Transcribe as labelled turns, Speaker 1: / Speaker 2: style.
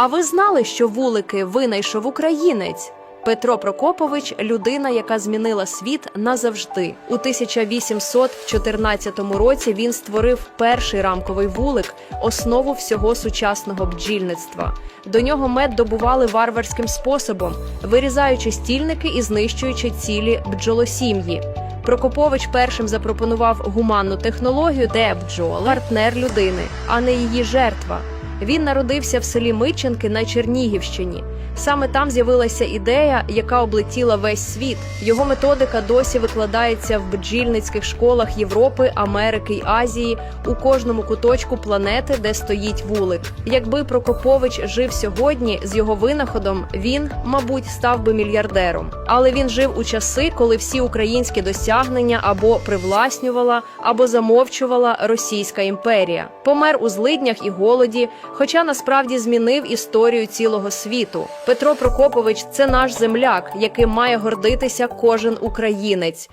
Speaker 1: А ви знали, що вулики винайшов українець? Петро Прокопович людина, яка змінила світ назавжди. У 1814 році він створив перший рамковий вулик, основу всього сучасного бджільництва. До нього мед добували варварським способом, вирізаючи стільники і знищуючи цілі бджолосім'ї. Прокопович першим запропонував гуманну технологію, де бджоли партнер людини, а не її жертва. Він народився в селі Миченки на Чернігівщині. Саме там з'явилася ідея, яка облетіла весь світ. Його методика досі викладається в бджільницьких школах Європи, Америки й Азії у кожному куточку планети, де стоїть вулик. Якби Прокопович жив сьогодні з його винаходом, він, мабуть, став би мільярдером. Але він жив у часи, коли всі українські досягнення або привласнювала, або замовчувала Російська імперія. Помер у злиднях і голоді, хоча насправді змінив історію цілого світу. Петро Прокопович це наш земляк, яким має гордитися кожен українець.